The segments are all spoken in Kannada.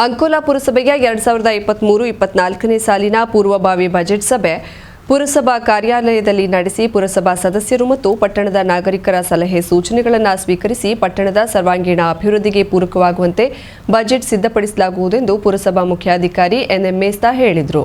ಅಂಕೋಲಾ ಪುರಸಭೆಯ ಎರಡ್ ಸಾವಿರದ ಇಪ್ಪತ್ಮೂರು, ಇಪ್ಪತ್ನಾಲ್ಕನೇ ಸಾಲಿನ ಪೂರ್ವಭಾವಿ ಬಜೆಟ್ ಸಭೆ. ಪುರಸಭಾ ಕಾರ್ಯಾಲಯದಲ್ಲಿ ನಡೆಸಿ ಪುರಸಭಾ ಸದಸ್ಯರು ಮತ್ತು ಪಟ್ಟಣದ ನಾಗರಿಕರ ಸಲಹೆ ಸೂಚನೆಗಳನ್ನು ಸ್ವೀಕರಿಸಿ ಪಟ್ಟಣದ ಸರ್ವಾಂಗೀಣ ಅಭಿವೃದ್ಧಿಗೆ ಪೂರಕವಾಗುವಂತೆ ಬಜೆಟ್ ಸಿದ್ಧಪಡಿಸಲಾಗುವುದೆಂದು ಪುರಸಭಾ ಮುಖ್ಯಾಧಿಕಾರಿ ಎನ್ಎಂ ಮೇಸ್ತಾ ಹೇಳಿದರು.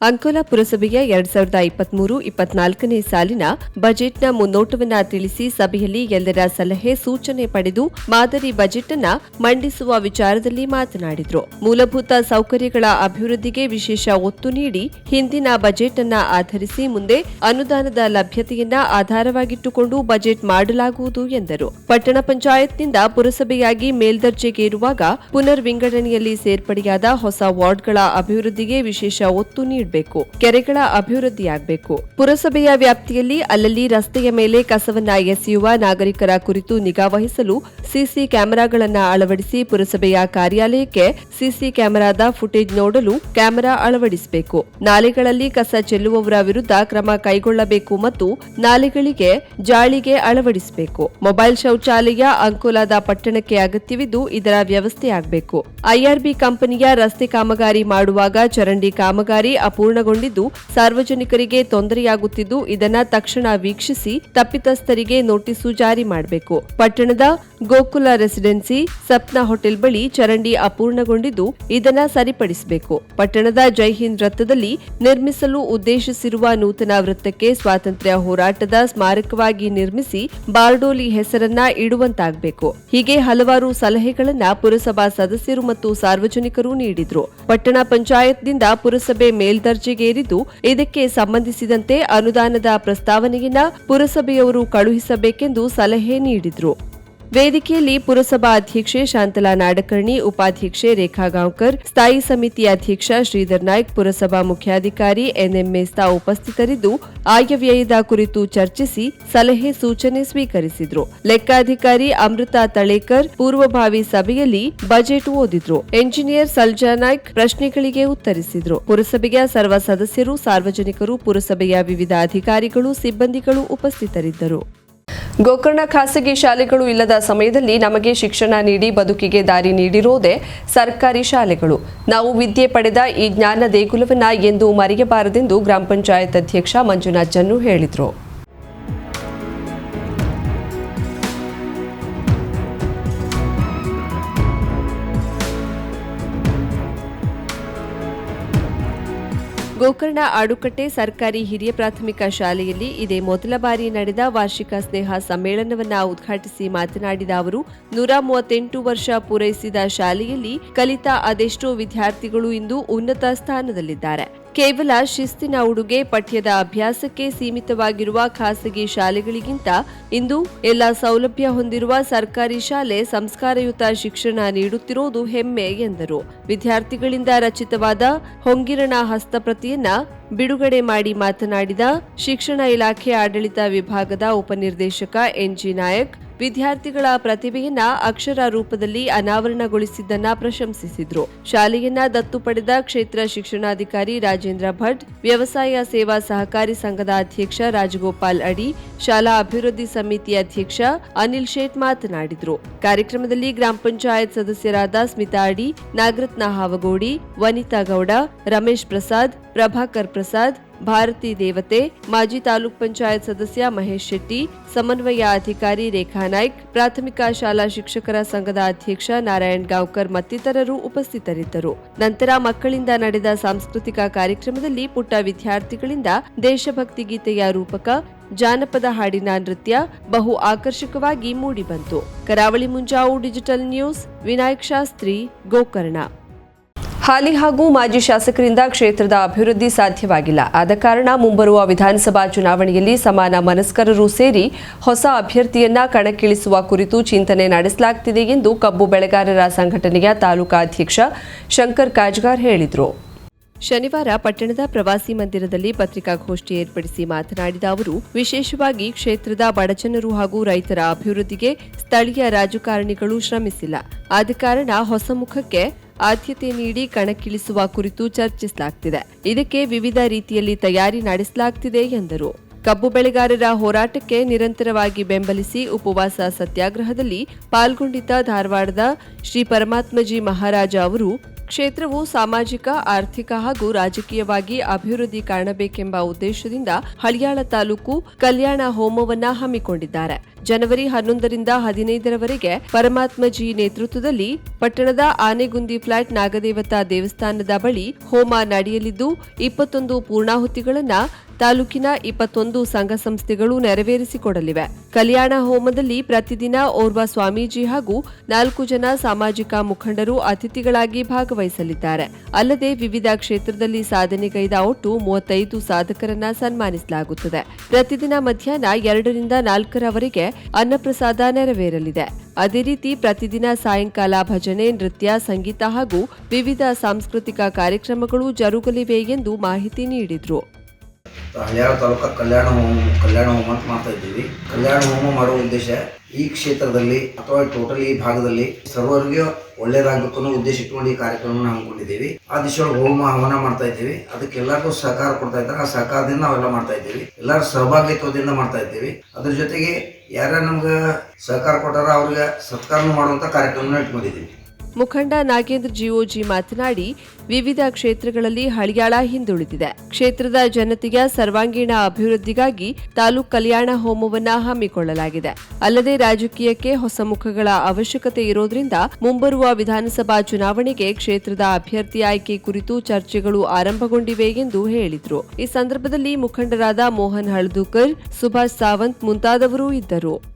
ಅಂಕೋಲಾ ಪುರಸಭೆಯ ಎರಡ್ ಸಾವಿರದ ಇಪ್ಪತ್ಮೂರು, ಇಪ್ಪತ್ನಾಲ್ಕನೇ ಸಾಲಿನ ಬಜೆಟ್ನ ಮುನ್ನೋಟವನ್ನ ತಿಳಿಸಿ ಸಭೆಯಲ್ಲಿ ಎಲ್ಲರ ಸಲಹೆ, ಸೂಚನೆ ಪಡೆದು ಮಾದರಿ ಬಜೆಟ್ ಅನ್ನ ಮಂಡಿಸುವ ವಿಚಾರದಲ್ಲಿ ಮಾತನಾಡಿದರು. ಮೂಲಭೂತ ಸೌಕರ್ಯಗಳ ಅಭಿವೃದ್ಧಿಗೆ ವಿಶೇಷ ಒತ್ತು ನೀಡಿ ಹಿಂದಿನ ಬಜೆಟ್ ಅನ್ನ ಆಧರಿಸಿ ಮುಂದೆ ಅನುದಾನದ ಲಭ್ಯತೆಯನ್ನ ಆಧಾರವಾಗಿಟ್ಟುಕೊಂಡು ಬಜೆಟ್ ಮಾಡಲಾಗುವುದು ಎಂದರು. ಪಟ್ಟಣ ಪಂಚಾಯತ್ನಿಂದ ಪುರಸಭೆಯಾಗಿ ಮೇಲ್ದರ್ಜೆಗೇರುವಾಗ ಪುನರ್ ವಿಂಗಡಣೆಯಲ್ಲಿ ಸೇರ್ಪಡೆಯಾದ ಹೊಸ ವಾರ್ಡ್ಗಳ ಅಭಿವೃದ್ಧಿಗೆ ವಿಶೇಷ ಒತ್ತು ನೀಡಬೇಕು ಕೆರೆಗಳ ಅಭಿವೃದ್ಧಿಯಾಗಬೇಕು. ಪುರಸಭೆಯ ವ್ಯಾಪ್ತಿಯಲ್ಲಿ ಅಲ್ಲಲ್ಲಿ ರಸ್ತೆಯ ಮೇಲೆ ಕಸವನ್ನ ಎಸೆಯುವ ನಾಗರಿಕರ ಕುರಿತು ನಿಗಾ ವಹಿಸಲು ಸಿಸಿ ಕ್ಯಾಮೆರಾಗಳನ್ನು ಅಳವಡಿಸಿ ಪುರಸಭೆಯ ಕಾರ್ಯಾಲಯಕ್ಕೆ ಸಿಸಿ ಕ್ಯಾಮೆರಾದ ಫುಟೇಜ್ ನೋಡಲು ಕ್ಯಾಮೆರಾ ಅಳವಡಿಸಬೇಕು. ನಾಲೆಗಳಲ್ಲಿ ಕಸ ಚೆಲ್ಲುವವರ ವಿರುದ್ಧ ಕ್ರಮ ಕೈಗೊಳ್ಳಬೇಕು ಮತ್ತು ನಾಲೆಗಳಿಗೆ ಜಾಳಿಗೆ ಅಳವಡಿಸಬೇಕು. ಮೊಬೈಲ್ ಶೌಚಾಲಯ ಅಂಕೋಲಾದ ಪಟ್ಟಣಕ್ಕೆ ಅಗತ್ಯವಿದ್ದು ಇದರ ವ್ಯವಸ್ಥೆ ಆಗಬೇಕು. ಐಆರ್ಬಿ ಕಂಪನಿಯ ರಸ್ತೆ ಕಾಮಗಾರಿ ಮಾಡುವಾಗ ಚರಂಡಿ ಕಾಮಗಾರಿ ಅಪೂರ್ಣಗೊಂಡಿದ್ದು ಸಾರ್ವಜನಿಕರಿಗೆ ತೊಂದರೆಯಾಗುತ್ತಿದ್ದು ಇದನ್ನ ತಕ್ಷಣ ವೀಕ್ಷಿಸಿ ತಪ್ಪಿತಸ್ಥರಿಗೆ ನೋಟಿಸು ಜಾರಿ ಮಾಡಬೇಕು. ಪಟ್ಟಣದ ಗೋಕುಲ ರೆಸಿಡೆನ್ಸಿ ಸಪ್ನ ಹೋಟೆಲ್ ಬಳಿ ಚರಂಡಿ ಅಪೂರ್ಣಗೊಂಡಿದ್ದು ಇದನ್ನು ಸರಿಪಡಿಸಬೇಕು. ಪಟ್ಟಣದ ಜೈ ಹಿಂದ್ ವೃತ್ತದಲ್ಲಿ ನಿರ್ಮಿಸಲು ಉದ್ದೇಶಿಸಿರುವ ನೂತನ ವೃತ್ತಕ್ಕೆ ಸ್ವಾತಂತ್ರ್ಯ ಹೋರಾಟದ ಸ್ಮಾರಕವಾಗಿ ನಿರ್ಮಿಸಿ ಬಾರ್ಡೋಲಿ ಹೆಸರನ್ನ ಇಡುವಂತಾಗಬೇಕು. ಹೀಗೆ ಹಲವಾರು ಸಲಹೆಗಳನ್ನ ಪುರಸಭಾ ಸದಸ್ಯರು ಮತ್ತು ಸಾರ್ವಜನಿಕರು ನೀಡಿದ್ರು. ಪಟ್ಟಣ ಪಂಚಾಯತ್ನಿಂದ ಪುರಸಭೆ ಮೇಲ್ದರ್ಜೆಗೇರಿದ್ದು ಇದಕ್ಕೆ ಸಂಬಂಧಿಸಿದಂತೆ ಅನುದಾನದ ಪ್ರಸ್ತಾವನೆಯನ್ನ ಪುರಸಭೆಯವರು ಕಳುಹಿಸಬೇಕೆಂದು ಸಲಹೆ ನೀಡಿದ್ರು. ವೇದಿಕೆಯಲ್ಲಿ ಪುರಸಭಾ ಅಧ್ಯಕ್ಷೆ ಶಾಂತಲಾ ನಾಡಕರ್ಣಿ, ಉಪಾಧ್ಯಕ್ಷೆ ರೇಖಾ ಗಾಂವ್ಕರ್, ಸ್ಥಾಯಿ ಸಮಿತಿ ಅಧ್ಯಕ್ಷ ಶ್ರೀಧರ್ ನಾಯ್ಕ್, ಪುರಸಭಾ ಮುಖ್ಯಾಧಿಕಾರಿ ಎನ್ಎಂ ಮೇಸ್ತಾ ಉಪಸ್ಥಿತರಿದ್ದು, ಆಯವ್ಯಯದ ಕುರಿತು ಚರ್ಚಿಸಿ ಸಲಹೆ ಸೂಚನೆ ಸ್ವೀಕರಿಸಿದ್ರು. ಲೆಕ್ಕಾಧಿಕಾರಿ ಅಮೃತ ತಳೇಕರ್ ಪೂರ್ವಭಾವಿ ಸಭೆಯಲ್ಲಿ ಬಜೆಟ್ ಓದಿದ್ರು. ಎಂಜಿನಿಯರ್ ಸಲ್ಜಾ ನಾಯ್ಕ್ ಪ್ರಶ್ನೆಗಳಿಗೆ ಉತ್ತರಿಸಿದ್ರು. ಪುರಸಭೆಯ ಸರ್ವ ಸದಸ್ಯರು ಸಾರ್ವಜನಿಕರು, ಪುರಸಭೆಯ ವಿವಿಧ ಅಧಿಕಾರಿಗಳು, ಸಿಬ್ಬಂದಿಗಳು ಉಪಸ್ಥಿತರಿದ್ದರು. ಗೋಕರ್ಣ ಖಾಸಗಿ ಶಾಲೆಗಳು ಇಲ್ಲದ ಸಮಯದಲ್ಲಿ ನಮಗೆ ಶಿಕ್ಷಣ ನೀಡಿ ಬದುಕಿಗೆ ದಾರಿ ನೀಡಿರೋದೇ ಸರ್ಕಾರಿ ಶಾಲೆಗಳು. ನಾವು ವಿದ್ಯೆ ಪಡೆದ ಈ ಜ್ಞಾನ ದೇಗುಲವನ್ನ ಎಂದು ಮರೆಯಬಾರದೆಂದು ಗ್ರಾಮ ಪಂಚಾಯತ್ ಅಧ್ಯಕ್ಷ ಮಂಜುನಾಥ್ ಜನ್ನು ಹೇಳಿದರು. ಗೋಕರ್ಣ ಆಡುಕಟ್ಟೆ ಸರ್ಕಾರಿ ಹಿರಿಯ ಪ್ರಾಥಮಿಕ ಶಾಲೆಯಲ್ಲಿ ಇದೇ ಮೊದಲ ಬಾರಿ ನಡೆದ ವಾರ್ಷಿಕ ಸ್ನೇಹ ಸಮ್ಮೇಳನವನ್ನು ಉದ್ಘಾಟಿಸಿ ಮಾತನಾಡಿದ ಅವರು, ನೂರ ಮೂವತ್ತೆಂಟು ವರ್ಷ ಪೂರೈಸಿದ ಶಾಲೆಯಲ್ಲಿ ಕಲಿತ ಅದೆಷ್ಟೋ ವಿದ್ಯಾರ್ಥಿಗಳು ಇಂದು ಉನ್ನತ ಸ್ಥಾನದಲ್ಲಿದ್ದಾರೆ. ಕೇವಲ ಶಿಸ್ತಿನ ಉಡುಗೆ ಪಠ್ಯದ ಅಭ್ಯಾಸಕ್ಕೆ ಸೀಮಿತವಾಗಿರುವ ಖಾಸಗಿ ಶಾಲೆಗಳಿಗಿಂತ ಇಂದು ಎಲ್ಲ ಸೌಲಭ್ಯ ಹೊಂದಿರುವ ಸರ್ಕಾರಿ ಶಾಲೆ ಸಂಸ್ಕಾರಯುತ ಶಿಕ್ಷಣ ನೀಡುತ್ತಿರುವುದು ಹೆಮ್ಮೆ ಎಂದರು. ವಿದ್ಯಾರ್ಥಿಗಳಿಂದ ರಚಿತವಾದ ಹೊಂಗಿರಣ ಹಸ್ತಪ್ರತಿಯನ್ನ ಬಿಡುಗಡೆ ಮಾಡಿ ಮಾತನಾಡಿದ ಶಿಕ್ಷಣ ಇಲಾಖೆ ಆಡಳಿತ ವಿಭಾಗದ ಉಪನಿರ್ದೇಶಕ ಎನ್ಜಿ ನಾಯಕ್ ವಿದ್ಯಾರ್ಥಿಗಳ ಪ್ರತಿಭೆಯನ್ನ ಅಕ್ಷರ ರೂಪದಲ್ಲಿ ಅನಾವರಣಗೊಳಿಸಿದ್ದನ್ನ ಪ್ರಶಂಸಿಸಿದ್ರು. ಶಾಲೆಯನ್ನ ದತ್ತು ಪಡೆದ ಕ್ಷೇತ್ರ ಶಿಕ್ಷಣಾಧಿಕಾರಿ ರಾಜೇಂದ್ರ ಭಟ್, ವ್ಯವಸಾಯ ಸೇವಾ ಸಹಕಾರಿ ಸಂಘದ ಅಧ್ಯಕ್ಷ ರಾಜಗೋಪಾಲ್ ಅಡಿ, ಶಾಲಾ ಅಭಿವೃದ್ಧಿ ಸಮಿತಿ ಅಧ್ಯಕ್ಷ ಅನಿಲ್ ಶೇಟ್ ಮಾತನಾಡಿದ್ರು. ಕಾರ್ಯಕ್ರಮದಲ್ಲಿ ಗ್ರಾಮ ಪಂಚಾಯತ್ ಸದಸ್ಯರಾದ ಸ್ಮಿತಾ ಅಡಿ, ನಾಗರತ್ನ ಹಾವಗೋಡಿ, ವನಿತಾ ಗೌಡ, ರಮೇಶ್ ಪ್ರಸಾದ್, ಪ್ರಭಾಕರ್ ಪ್ರಸಾದ್ ಭಾರತಿ ದೇವತೆ, ಮಾಜಿ ತಾಲೂಕ್ ಪಂಚಾಯತ್ ಸದಸ್ಯ ಮಹೇಶ್ ಶೆಟ್ಟಿ, ಸಮನ್ವಯ ಅಧಿಕಾರಿ ರೇಖಾ ನಾಯ್ಕ್, ಪ್ರಾಥಮಿಕ ಶಾಲಾ ಶಿಕ್ಷಕರ ಸಂಘದ ಅಧ್ಯಕ್ಷ ನಾರಾಯಣ್ ಗಾಂವ್ಕರ್ ಮತ್ತಿತರರು ಉಪಸ್ಥಿತರಿದ್ದರು. ನಂತರ ಮಕ್ಕಳಿಂದ ನಡೆದ ಸಾಂಸ್ಕೃತಿಕ ಕಾರ್ಯಕ್ರಮದಲ್ಲಿ ಪುಟ್ಟ ವಿದ್ಯಾರ್ಥಿಗಳಿಂದ ದೇಶಭಕ್ತಿ ಗೀತೆಯ ರೂಪಕ, ಜಾನಪದ ಹಾಡಿನ ನೃತ್ಯ ಬಹು ಆಕರ್ಷಕವಾಗಿ ಮೂಡಿಬಂತು. Karavali Munjavu digital news, Vinayak Shastri, Gokarna. ಹಾಲಿ ಹಾಗೂ ಮಾಜಿ ಶಾಸಕರಿಂದ ಕ್ಷೇತ್ರದ ಅಭಿವೃದ್ಧಿ ಸಾಧ್ಯವಾಗಿಲ್ಲ. ಆದ ಕಾರಣ ಮುಂಬರುವ ವಿಧಾನಸಭಾ ಚುನಾವಣೆಯಲ್ಲಿ ಸಮಾನ ಮನಸ್ಕರರು ಸೇರಿ ಹೊಸ ಅಭ್ಯರ್ಥಿಯನ್ನ ಕಣಕ್ಕಿಳಿಸುವ ಕುರಿತು ಚಿಂತನೆ ನಡೆಸಲಾಗುತ್ತಿದೆ ಎಂದು ಕಬ್ಬು ಬೆಳೆಗಾರರ ಸಂಘಟನೆಯ ತಾಲೂಕಾ ಅಧ್ಯಕ್ಷ ಶಂಕರ್ ಕಾಜ್ಗಾರ್ ಹೇಳಿದರು. ಶನಿವಾರ ಪಟ್ಟಣದ ಪ್ರವಾಸಿ ಮಂದಿರದಲ್ಲಿ ಪತ್ರಿಕಾಗೋಷ್ಠಿ ಏರ್ಪಡಿಸಿ ಮಾತನಾಡಿದ ಅವರು, ವಿಶೇಷವಾಗಿ ಕ್ಷೇತ್ರದ ಬಡಜನರು ಹಾಗೂ ರೈತರ ಅಭಿವೃದ್ಧಿಗೆ ಸ್ಥಳೀಯ ರಾಜಕಾರಣಿಗಳು ಶ್ರಮಿಸಿಲ್ಲ. ಆದ ಕಾರಣ ಹೊಸ ಮುಖಕ್ಕೆ ಆದ್ಯತೆ ನೀಡಿ ಕಣಕ್ಕಿಳಿಸುವ ಕುರಿತು ಚರ್ಚಿಸಲಾಗ್ತಿದೆ. ಇದಕ್ಕೆ ವಿವಿಧ ರೀತಿಯಲ್ಲಿ ತಯಾರಿ ನಡೆಸಲಾಗ್ತಿದೆ ಎಂದರು. ಕಬ್ಬು ಬೆಳೆಗಾರರ ಹೋರಾಟಕ್ಕೆ ನಿರಂತರವಾಗಿ ಬೆಂಬಲಿಸಿ ಉಪವಾಸ ಸತ್ಯಾಗ್ರಹದಲ್ಲಿ ಪಾಲ್ಗೊಂಡಿದ್ದ ಧಾರವಾಡದ ಶ್ರೀ ಪರಮಾತ್ಮಜಿ ಮಹಾರಾಜ ಅವರು ಕ್ಷೇತ್ರವು ಸಾಮಾಜಿಕ, ಆರ್ಥಿಕ ಹಾಗೂ ರಾಜಕೀಯವಾಗಿ ಅಭಿವೃದ್ಧಿ ಕಾಣಬೇಕೆಂಬ ಉದ್ದೇಶದಿಂದ ಹಳಿಯಾಳ ತಾಲೂಕು ಕಲ್ಯಾಣ ಹೋಮವನ್ನ ಹಮ್ಮಿಕೊಂಡಿದ್ದಾರೆ. ಜನವರಿ ಹನ್ನೊಂದರಿಂದ ಹದಿನೈದರವರೆಗೆ ಪರಮಾತ್ಮಜಿ ನೇತೃತ್ವದಲ್ಲಿ ಪಟ್ಟಣದ ಆನೆಗುಂದಿ ಫ್ಲಾಟ್ ನಾಗದೇವತಾ ದೇವಸ್ಥಾನದ ಬಳಿ ಹೋಮ ನಡೆಯಲಿದ್ದು, ಇಪ್ಪತ್ತೊಂದು ಪೂರ್ಣಾಹುತಿಗಳನ್ನ ತಾಲೂಕಿನ ಇಪ್ಪತ್ತೊಂದು ಸಂಘ ಸಂಸ್ಥೆಗಳು ನೆರವೇರಿಸಿಕೊಡಲಿವೆ. ಕಲ್ಯಾಣ ಹೋಮದಲ್ಲಿ ಪ್ರತಿದಿನ ಓರ್ವ ಸ್ವಾಮೀಜಿ ಹಾಗೂ ನಾಲ್ಕು ಜನ ಸಾಮಾಜಿಕ ಮುಖಂಡರು ಅತಿಥಿಗಳಾಗಿ ಭಾಗವಹಿಸಲಿದ್ದಾರೆ. ಅಲ್ಲದೆ ವಿವಿಧ ಕ್ಷೇತ್ರದಲ್ಲಿ ಸಾಧನೆಗೈದ ಒಟ್ಟು ಮೂವತ್ತೈದು ಸಾಧಕರನ್ನ ಸನ್ಮಾನಿಸಲಾಗುತ್ತದೆ. ಪ್ರತಿದಿನ ಮಧ್ಯಾಹ್ನ ಎರಡರಿಂದ ನಾಲ್ಕರವರೆಗೆ ಅನ್ನಪ್ರಸಾದ ನೆರವೇರಲಿದೆ. ಅದೇ ರೀತಿ ಪ್ರತಿದಿನ ಸಾಯಂಕಾಲ ಭಜನೆ, ನೃತ್ಯ, ಸಂಗೀತ ಹಾಗೂ ವಿವಿಧ ಸಾಂಸ್ಕೃತಿಕ ಕಾರ್ಯಕ್ರಮಗಳು ಜರುಗಲಿವೆ ಎಂದು ಮಾಹಿತಿ ನೀಡಿದ್ರು. ಹಳಿಯಾಳ ತಾಲೂಕ ಕಲ್ಯಾಣ ಹೋಮ ಕಲ್ಯಾಣ ಹೋಮ ಅಂತ ಮಾಡ್ತಾ ಇದ್ದೀವಿ. ಕಲ್ಯಾಣ ಹೋಮ ಮಾಡುವ ಉದ್ದೇಶ ಈ ಕ್ಷೇತ್ರದಲ್ಲಿ ಅಥವಾ ಟೋಟಲ್ ಈ ಭಾಗದಲ್ಲಿ ಸರ್ವರಿಗೂ ಒಳ್ಳೇದಾಗಬೇಕು ಅನ್ನೋ ಉದ್ದೇಶ ಇಟ್ಕೊಂಡು ಈ ಕಾರ್ಯಕ್ರಮವನ್ನು ಹಮ್ಮಿಕೊಂಡಿದ್ದೀವಿ. ಆ ದಿಶೆಯೊಳಗೆ ಹೋಮ ಹವನ ಮಾಡ್ತಾ ಇದ್ದೀವಿ. ಅದಕ್ಕೆ ಎಲ್ಲರಿಗೂ ಸಹಕಾರ ಕೊಡ್ತಾ ಇದ್ದಾರೆ. ಆ ಸಹಕಾರದಿಂದ ನಾವೆಲ್ಲ ಮಾಡ್ತಾ ಇದ್ದೀವಿ. ಎಲ್ಲರ ಸಹಭಾಗಿತ್ವದಿಂದ ಮಾಡ್ತಾ ಇದ್ದೀವಿ. ಅದ್ರ ಜೊತೆಗೆ ಯಾರ್ಯಾರು ನಮ್ಗೆ ಸಹಕಾರ ಕೊಟ್ಟಾರ ಅವ್ರಿಗೆ ಸತ್ಕಾರನೂ ಮಾಡುವಂಥ ಕಾರ್ಯಕ್ರಮನ ಇಟ್ಕೊಂಡಿದ್ದೀವಿ. ಮುಖಂಡ ನಾಗೇಂದ್ರ ಜಿಒಜಿ ಮಾತನಾಡಿ, ವಿವಿಧ ಕ್ಷೇತ್ರಗಳಲ್ಲಿ ಹಳಿಯಾಳ ಹಿಂದುಳಿದಿದೆ. ಕ್ಷೇತ್ರದ ಜನತೆಯ ಸರ್ವಾಂಗೀಣ ಅಭಿವೃದ್ಧಿಗಾಗಿ ತಾಲೂಕ್ ಕಲ್ಯಾಣ ಹೋಮವನ್ನ ಹಮ್ಮಿಕೊಳ್ಳಲಾಗಿದೆ. ಅಲ್ಲದೆ ರಾಜಕೀಯಕ್ಕೆ ಹೊಸ ಮುಖಗಳ ಅವಶ್ಯಕತೆ ಇರೋದ್ರಿಂದ ಮುಂಬರುವ ವಿಧಾನಸಭಾ ಚುನಾವಣೆಗೆ ಕ್ಷೇತ್ರದ ಅಭ್ಯರ್ಥಿ ಆಯ್ಕೆ ಕುರಿತು ಚರ್ಚೆಗಳು ಆರಂಭಗೊಂಡಿವೆ ಎಂದು ಹೇಳಿದರು. ಈ ಸಂದರ್ಭದಲ್ಲಿ ಮುಖಂಡರಾದ ಮೋಹನ್ ಹಳದೂಕರ್, ಸುಭಾಷ್ ಸಾವಂತ್ ಮುಂತಾದವರು ಇದ್ದರು.